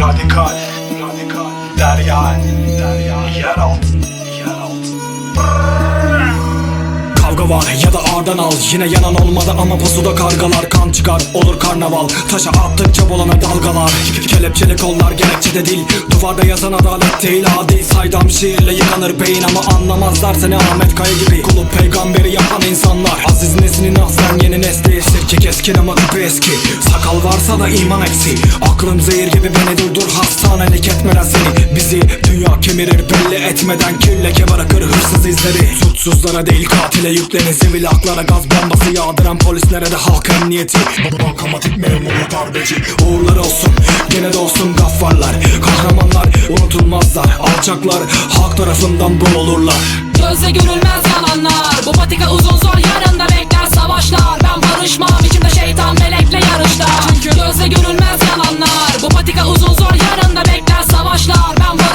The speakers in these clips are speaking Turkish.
Radikal, radikal, derya, derya, yeraltı, yeraltı. Kavga var ya da ağırdan al. Yine yanan olmadı ama pusuda kargalar Kan çıkar. Olur karnaval. Taşa attıkça bolana dalgalar. Kelepçeli kollar gerekçe de değil. Duvarda yazan adalet değil Adil. Saydam şiirle yıkanır beyin Ama anlamazlar seni Ahmet Kaya gibi. Kulup peygamberi yapan insanlar. Aziz neslinin aslan yeni nesli Sirke keskin ama küpe eski. Sakal varsa da iman eksi Aklın zehir gibi beni durdur Hastanelik etmeden seni. Bizi dünya kemirir belli etmeden Külleke bırakır hırsız izleri. Suçsuzlara değil katile yüklenir Sivil haklara gaz bombası yağdıran polislere de halk emniyeti. Bankamatik memuru darbeci. Uğurlar olsun gene de olsun gaffarlar. Kahramanlar unutulmazlar. Alçaklar halk tarafından boğulurlar. Gözle görülmez yalanlar. Bu patika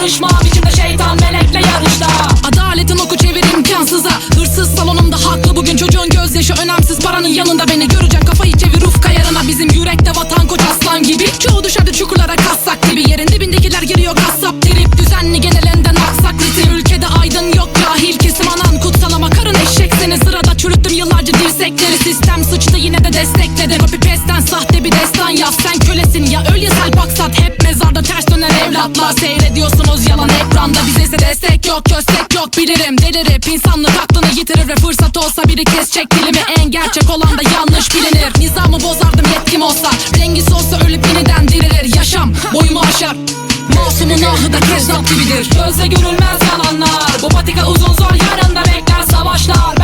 Ben barışmam içimde şeytan melekle yarışta. Adaletin oku çevir imkansıza. Hırsız salonumda haklı. Bugün çocuğun gözyaşı önemsiz. Paranın yanında beni görecek kafayı çevir ufka yarına. Bizim yürekte vatan koç aslan gibi. Çoğu düşerdi çukurlara kassak gibi. Yerin dibindekiler giriyor kasap trip Düzenli genelinden aksak ritim Ülkede aydın yok cahil kesim. Anan Kutsalama karın eşek seni. Sırada çürüttüm yıllarca dirsekleri. Sistem sıçtı yine de destekledi. Copy paste'ten sahte bir evlatlar Seyrediyorsunuz yalan ekranda. Bize ise destek yok köstek yok bilirim. Delirip insanlık aklını yitirir Ve fırsat olsa biri kesecek dilimi. En gerçek olan da yanlış bilinir. Nizamı bozardım yetkim olsa. Rengi olsa ölüp yeniden dirilir. Yaşam boyumu aşar. Masumun ahı da kezzap gibidir. Gözle görülmez yalanlar. Bu patika uzun zor yarında bekler savaşlar